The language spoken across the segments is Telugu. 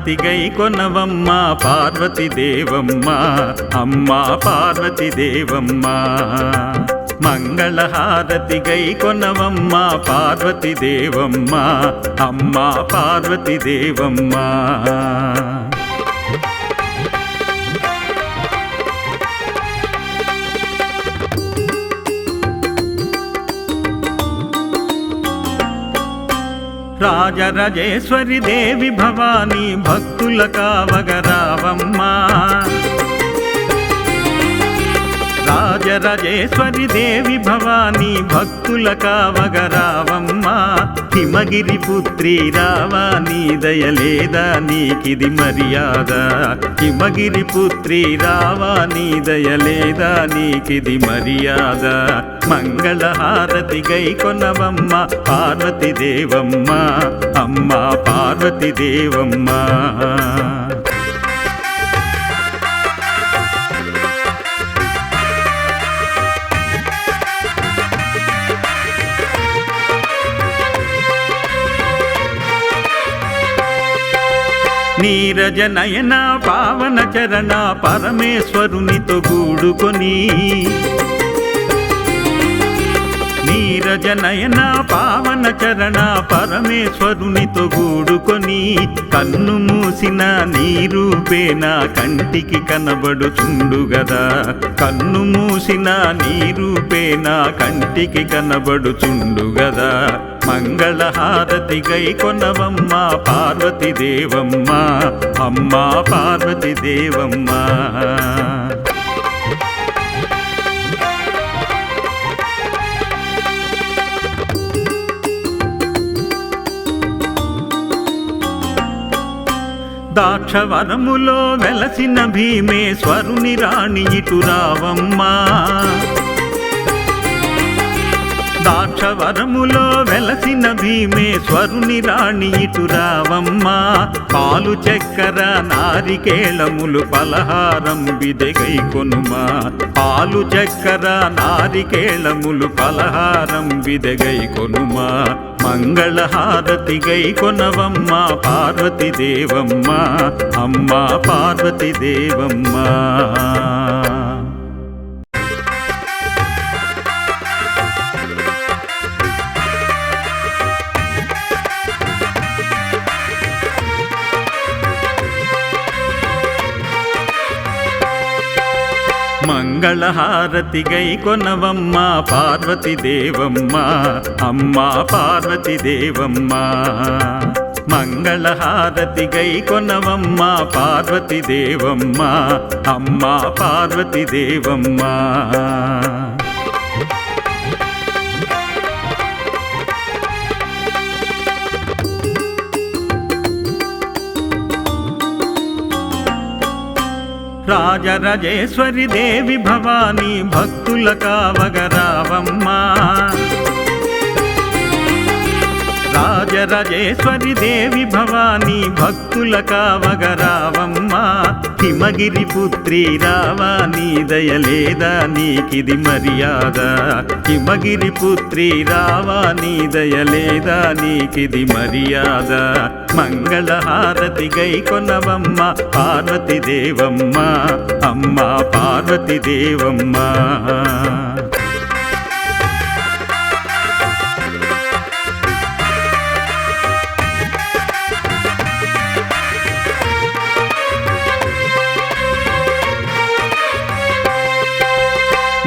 పార్వతిగై కొనవమ్మ పార్వతి దేవమ్మ. అమ్మ పార్వతి దేవమ్మ. మంగళహారతి గై కొనవమ్మ పార్వతి దేవమ్మ. అమ్మ పార్వతి దేవమ్మ. రాజరాజేశ్వరి దేవి భవానీ భక్తుల కావగరావమ్మా రాజరాజేశ్వరి దేవి భవానీ భక్తుల కావగరావమ్మ హిమగిరి పుత్రి రావా? నీ దయలేదా నీకిది మర్యాద. హిమగిరి పుత్రి రావా? నీ దయలేదా నీకిది మర్యాద. మంగళహారతి గై కొనవమ్మ పార్వతి దేవమ్మ. అమ్మ పార్వతి దేవమ్మ. నీరజ నయన పావన చరణ పరమేశ్వరునితో గూడుకొని జనయన పావన చరణ పరమేశ్వరునితో గూడుకొని కన్ను మూసిన నీరూపేన కంటికి కనబడుచుండు గదా కన్ను మూసిన నీరూపేన కంటికి కనబడుచుండు గదా మంగళహారతి గై కొనవమ్మ పార్వతి దేవమ్మ అమ్మా పార్వతి దేవమ్మ. దాక్షవరములో వెలసిన భీమేశ్వరుని రాణి ఇటు రావమ్మా. దాక్షవరములో వెలసిన భీమేశ్వరుని రాణి ఇటు రావమ్మా. పాలు చక్కెర నారికేళములు పలహారం విదగై కొనుమా. పాలు చక్కెర నారికేళములు పలహారం విదగై కొనుమా. మంగళహారతి గై కొనవమ్మ పార్వతి దేవమ్మ అమ్మ పార్వతి దేవమ్మ. మంగళహారతిగై కొనవమ్మ పార్వతి దేవమ్మ అమ్మ పార్వతి దేవమ్మ మంగళహారతిగై కొనవమ్మ పార్వతి దేవమ్మ అమ్మ పార్వతి దేవమ్మ రాజరాజేశ్వరి దేవి భవానీ భక్తుల కావగరావమ్మా రాజరాజేశ్వరి దేవి భవానీ భక్తుల కావగరావమ్మా. హిమగిరి పుత్రి రావా నీ దయలేదా నీకిది మర్యాద. హిమగిరి పుత్రి రావా నీ దయలేదా నీకిది మర్యాద. మంగళహారతి గై కొనవమ్మ పార్వతి దేవమ్మ. అమ్మ పార్వతి దేవమ్మ.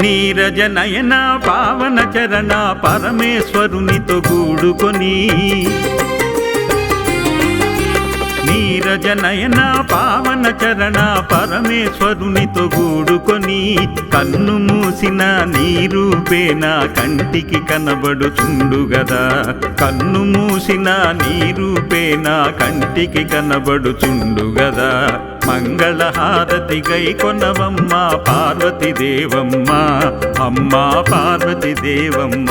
నీరజ నయన పావన చరణ పరమేశ్వరునితో గూడుకొని. నీరజ నయన పావన చరణ పరమేశ్వరునితో గూడుకొని. కన్ను మూసిన నీరూపేన కంటికి కనబడుచుండు గదా కన్ను మూసిన నీరూపేన కంటికి కనబడుచుండు గదా మంగళహారతి గై కొనవమ్మ పార్వతి దేవమ్మ అమ్మ పార్వతి దేవమ్మ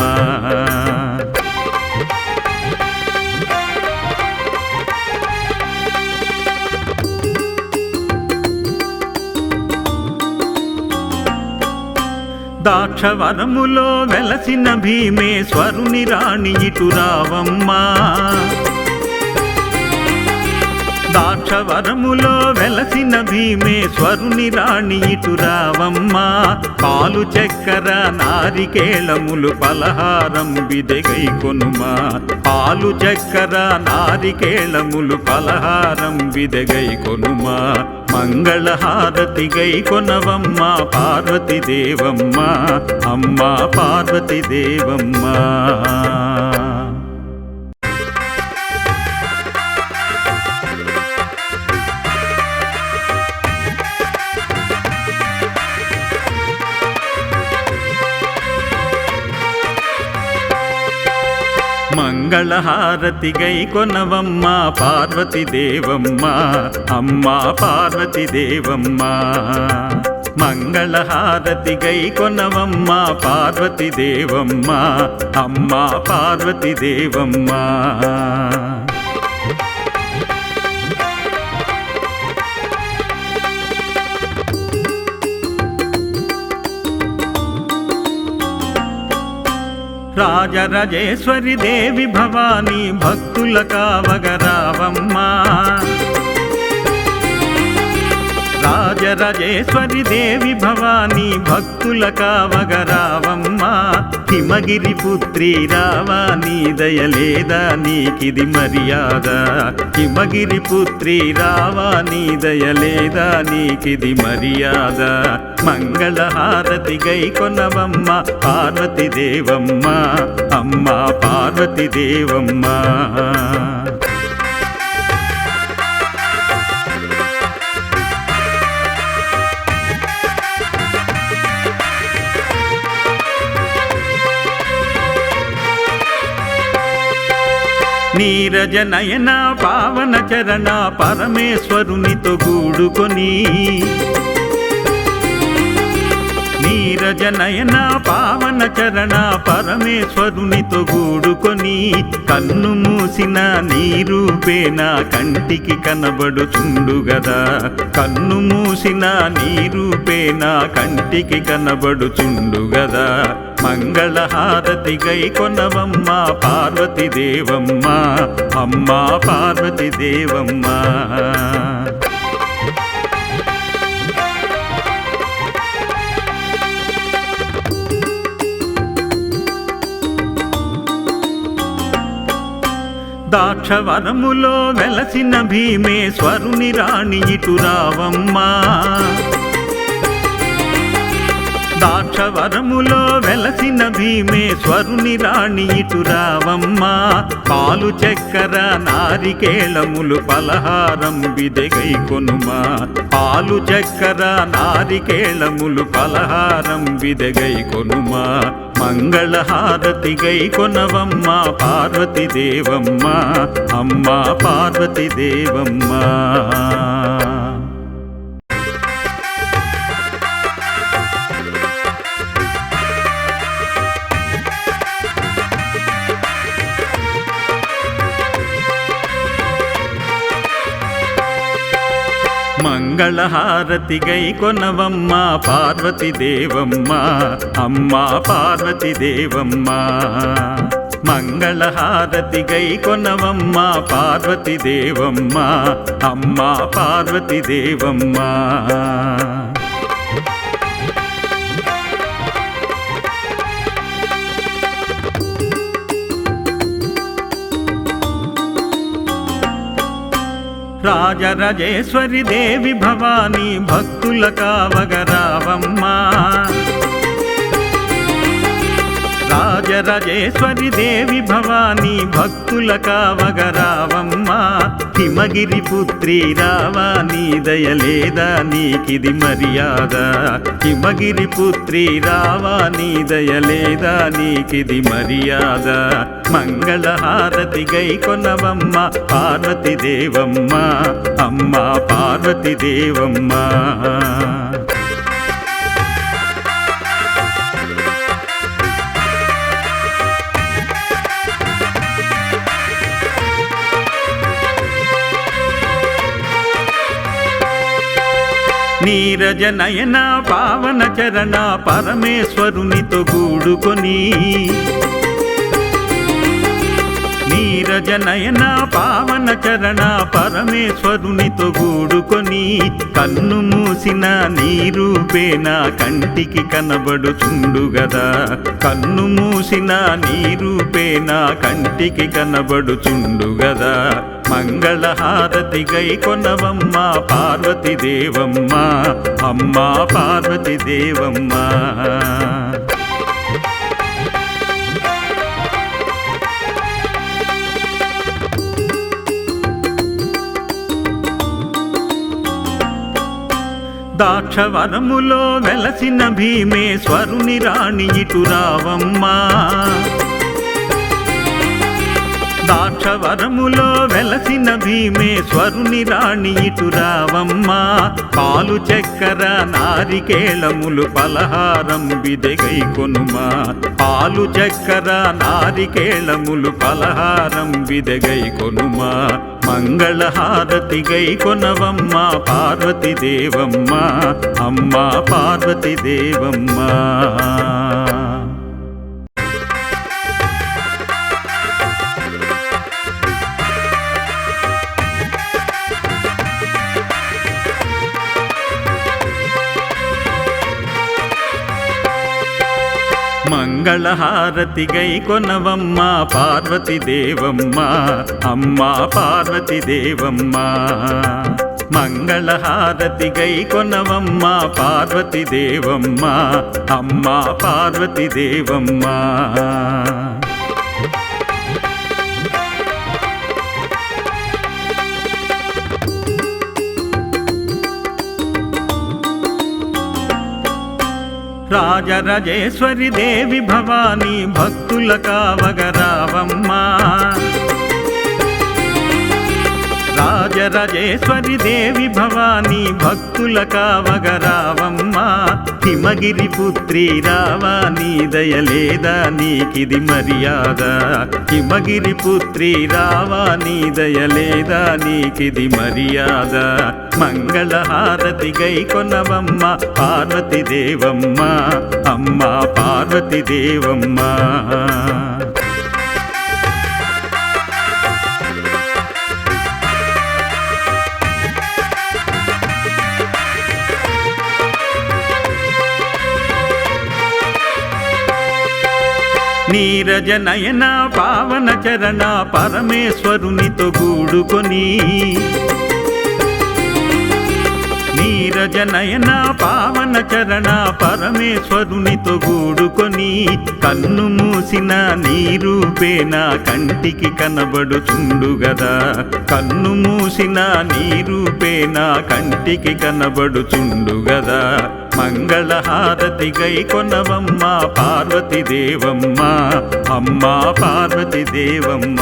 దాక్షవరములో వెలసిన భీమేశ్వరుని రాణి ఇటు రావమ్మా. దాక్షవరములో వెలసిన భీమేశ్వరుని రాణి ఇటు రావమ్మా. పాలు చక్కెర నారికేళములు పలహారం విదగై కొనుమా. పాలు చక్కెర నారికేళములు పలహారం విదగై కొనుమా. మంగళహారతి గై కొనవమ్మా పార్వతి దేవమ్మా. అమ్మా పార్వతి దేవమ్మా. మంగళహారతి గై కొనవమ్మ పార్వతి దేవమ్మ అమ్మా పార్వతి దేవమ్మ. మంగళహారతి గై కొనవమ్మ పార్వతి దేవమ్మ అమ్మా పార్వతి దేవమ్మ. రాజరాజేశ్వరి దేవి భవానీ భక్తుల కావగరావమ్మా రాజరాజేశ్వరి దేవి భవానీ భక్తుల కావగరావమ్మా. హిమగిరి పుత్రి రావా నీ దయలేదా నీకిది మర్యాద. హిమగిరి పుత్రి రావా నీ దయలేదా నీకిది మర్యాద. మంగళహారతి గై కొనవమ్మ పార్వతి దేవమ్మ. అమ్మ పార్వతి దేవమ్మ. నీరజ నయన పావన చరణ పరమేశ్వరునితో గూడుకొని. నీరజ నయన పావన చరణ పరమేశ్వరునితో గూడుకొని. కన్ను మూసిన నీరూపేన కంటికి కనబడుచుండు గదా కన్ను మూసిన నీరూపేన కంటికి కనబడుచుండు గదా మంగళహారతి గై కొనవమ్మ పార్వతి దేవమ్మ అమ్మా పార్వతి దేవమ్మ దాక్షవరములో వెలసిన భీమేశ్వరుని రాణి ఇటు రావమ్మా. దాక్షవరములో వెలసిన భీమేశ్వరుని రాణి ఇటు రావమ్మా. పాలు చక్కెర నారికేళములు పలహారం విదగై కొనుమా. పాలు చక్కెర నారికేళములు పలహారం విదగై కొనుమా. మంగళహారతి గై కొనవమ్మ పార్వతి దేవమ్మ. అమ్మా పార్వతి దేవమ్మ. మంగళహారతి గై కొనవమ్మ పార్వతి దేవమ్మ. అమ్మా పార్వతి దేవమ్మ. మంగళహారతి గై కొనవమ్మ పార్వతి దేవమ్మ. అమ్మా పార్వతి దేవమ్మ. రాజరాజేశ్వరి దేవి భవానీ భక్తుల కావగరావమ్మా రాజరాజేశ్వరి దేవి భవానీ భక్తుల కావగరావమ్మా. హిమగిరి పుత్రి రావా నీ దయలేదా నీకిది మర్యాద. హిమగిరి పుత్రి రావా నీ దయలేదా నీకిది మర్యాద. మంగళహారతి గై కొనవమ్మ పార్వతి దేవమ్మ. అమ్మ పార్వతి దేవమ్మ. నీరజ నయన పావన చరణ పరమేశ్వరునితో గూడుకొని నీరజ నయన పావన చరణ పరమేశ్వరునితో గూడుకొని కన్ను మూసిన నీరూపేన కంటికి కనబడుచుండు గదా. కన్ను మూసిన నీరూపేన కంటికి కనబడుచుండు గదా. మంగళహారతి గై కొనవమ్మ పార్వతి దేవమ్మ అమ్మ పార్వతి దేవమ్మ దాక్షవరములో వెలసిన భీమేశ్వరుని రాణి ఇటు రావమ్మా. దాక్షవరములో వెలసిన భీమేశ్వరుని రాణి ఇటు రావమ్మా. పాలు చక్కెర నారికేళములు పలహారం బిదెగై కొనుమా. పాలు చక్కెర నారికేళములు పలహారం బిదెగై కొనుమా. మంగళహారతి గై కొనవమ్మ పార్వతి దేవమ్మ. అమ్మ పార్వతి దేవమ్మ. మంగళహారతిగై కొనవమ్మ పార్వతి దేవమ్మ అమ్మ పార్వతి దేవమ్మ. మంగళహారతిగై కొనవమ్మ పార్వతి దేవమ్మ అమ్మ పార్వతి దేవమ్మ. రాజరాజేశ్వరి దేవి భవానీ భక్తుల కావగరావమ్మా రాజరాజేశ్వరి దేవి భవానీ భక్తుల కావగరావమ్మా హిమగిరి పుత్రి రావా నీ దయలేదా నీకిది మర్యాద. హిమగిరి పుత్రి రావా నీ దయలేదా నీకిది మర్యాద. మంగళహారతి గై కొనవమ్మ పార్వతి దేవమ్మ అమ్మ పార్వతి దేవమ్మ. నీరజ నయన పావన చరణ పరమేశ్వరునితో గూడుకొని నీరజ నయన పావన చరణ పరమేశ్వరునితో గూడుకొని కన్ను మూసిన నీరూపేన కంటికి కనబడుచుండు గదా కన్ను మూసిన నీరూపేన కంటికి కనబడుచుండు గదా మంగళహారతి గై కొనవమ్మ పార్వతి దేవమ్మ అమ్మా పార్వతి దేవమ్మ.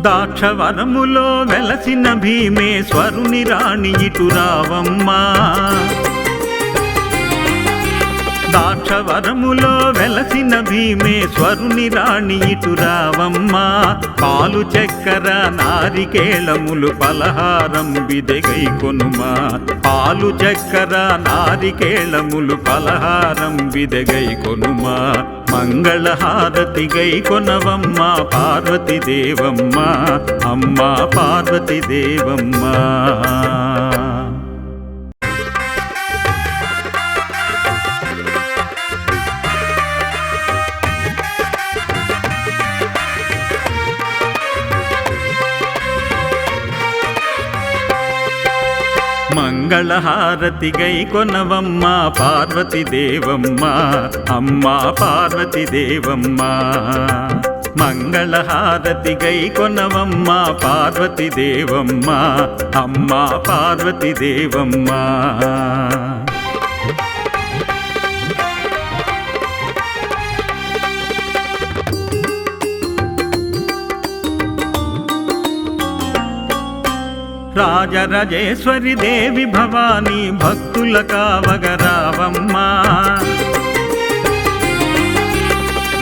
దాక్షవరములో వెలసిన భీమేశ్వరుని రాణి ఇటు రావమ్మా. దాక్షవరములో వెలసిన భీమేశ్వరుని రాణి ఇటు రావమ్మా. పాలు చక్కెర నారికేళములు పలహారం బిదెగై కొనుమా. పాలు చక్కెర నారికేళములు పలహారం బిదెగై కొనుమా. మంగళహారతి గై కొనవమ్మ పార్వతి దేవమ్మ అమ్మ పార్వతి దేవమ్మ మంగళహారతి గై కొనవమ్మ పార్వతి దేవమ్మ అమ్మ పార్వతి దేవమ్మ మంగళహారతి గై కొనవమ్మ పార్వతి దేవమ్మ అమ్మ పార్వతి దేవమ్మ రాజరాజేశ్వరి దేవి భవానీ భక్తుల కావగరావమ్మా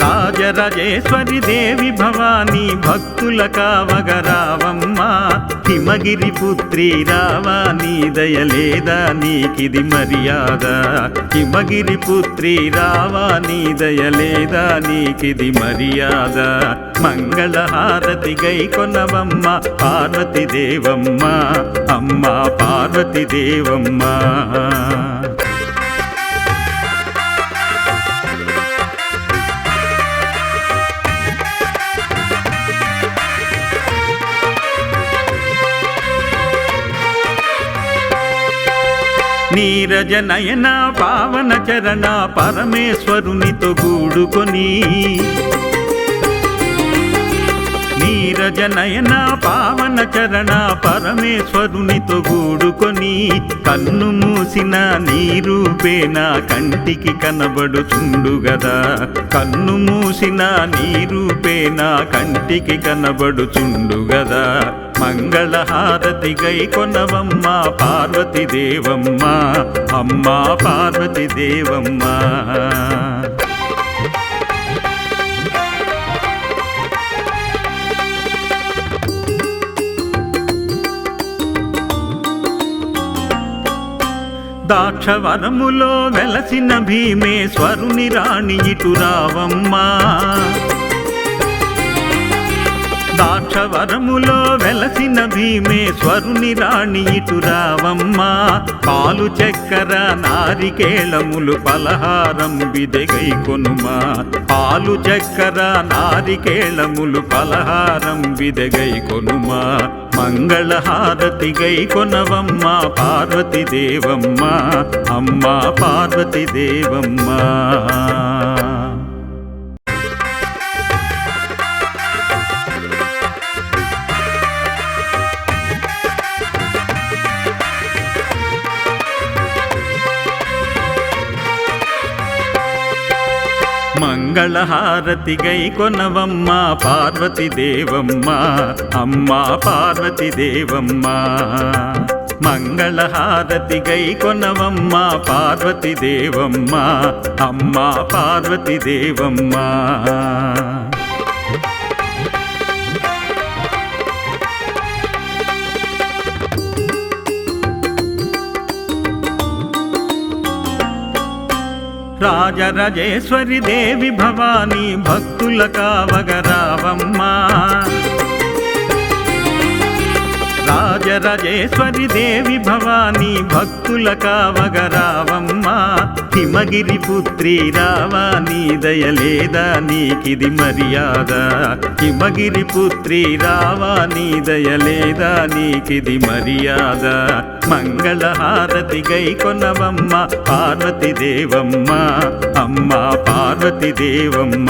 రాజరాజేశ్వరి దేవి భవానీ భక్తుల కావగరావమ్మా. హిమగిరి పుత్రి రావా నీ దయలేదా నీకిది మర్యాద. హిమగిరి పుత్రి రావా నీ దయలేదా నీకిది మర్యాద. మంగళహారతి గై కొనవమ్మ పార్వతి దేవమ్మ. అమ్మ పార్వతి దేవమ్మ. నీరజ నయన పావన చరణ పరమేశ్వరునితో గూడుకొని. నీరజ నయన పావన చరణ పరమేశ్వరునితో గూడుకొని. కన్ను మూసిన నీరూపేన కంటికి కనబడుచుండు గదా కన్ను మూసిన నీరూపేన కంటికి కనబడుచుండు గదా మంగళహారతి గై కొనవమ్మ పార్వతి దేవమ్మ అమ్మ పార్వతి దేవమ్మ దాక్షవరములో వెలసిన భీమేశ్వరుని రాణి ఇటు రావమ్మా. దాక్షవరములో వెలసిన భీమేశ్వరుని రాణి ఇటు రావమ్మా. పాలు చక్కెర నారికేళములు పలహారం విదగై కొనుమా. పాలు చక్కెర నారికేళములు పలహారం విదగై కొనుమా. మంగళహారతి గై కొనవమ్మ పార్వతి దేవమ్మ. అమ్మా పార్వతి దేవమ్మ. మంగళహారతి గై కొనవమ్మ పార్వతి దేవమ్మ అమ్మ పార్వతి దేవమ్మ. మంగళహారతి గై కొనవమ్మ పార్వతి దేవమ్మ అమ్మ పార్వతి దేవమ్మ. రాజరాజేశ్వరి దేవి భవానీ భక్తుల కావగరావమ్మా రాజరాజేశ్వరి దేవి భవానీ భక్తుల కావగరావమ్మా హిమగిరి పుత్రి రావా నీ దయలేదా నీకిది మర్యాద. హిమగిరి పుత్రి రావా నీ దయలేదా నీకిది మర్యాద. మంగళహారతి గై కొనవమ్మ పార్వతి దేవమ్మ అమ్మ పార్వతి దేవమ్మ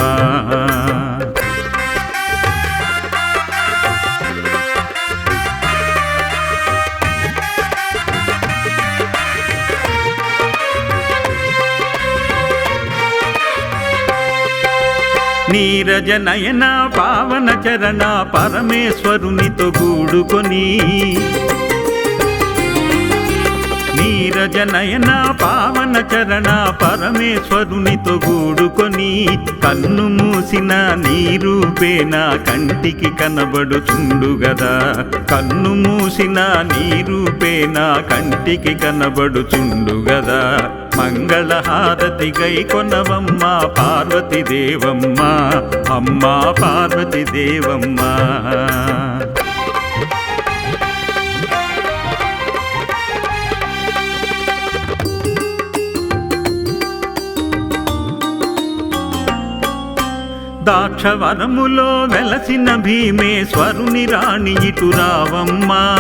నీరజ నయన పావన చరణ పరమేశ్వరునితో గూడుకొని నీరజనయన పావన చరణ పరమేశ్వరునితో గూడుకొని కన్ను మూసిన నీరూపేన కంటికి కనబడుచుండు గదా కన్ను మూసిన నీరూపేన కంటికి కనబడుచుండు గదా మంగళహారతి గై కొనవమ్మ పార్వతి దేవమ్మ అమ్మా పార్వతి దేవమ్మ. దాక్షవరములో వెలసిన భీమేశ్వరుని రాణి ఇటు రావమ్మా.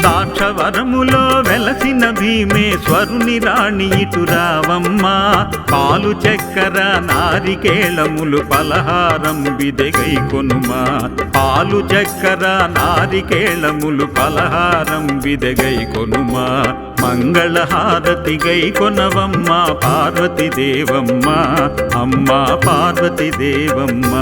దాక్షవరములో వెలసిన భీమేశ్వరుని రాణి ఇటు రావమ్మా. పాలు చక్కెర నారికేళములు పలహారం విదగై కొనుమా. పాలు చక్కెర నారికేళములు పలహారం విదగై కొనుమా. మంగళహారతి గై కొనవమ్మ పార్వతి దేవమ్మ అమ్మ పార్వతి దేవమ్మ.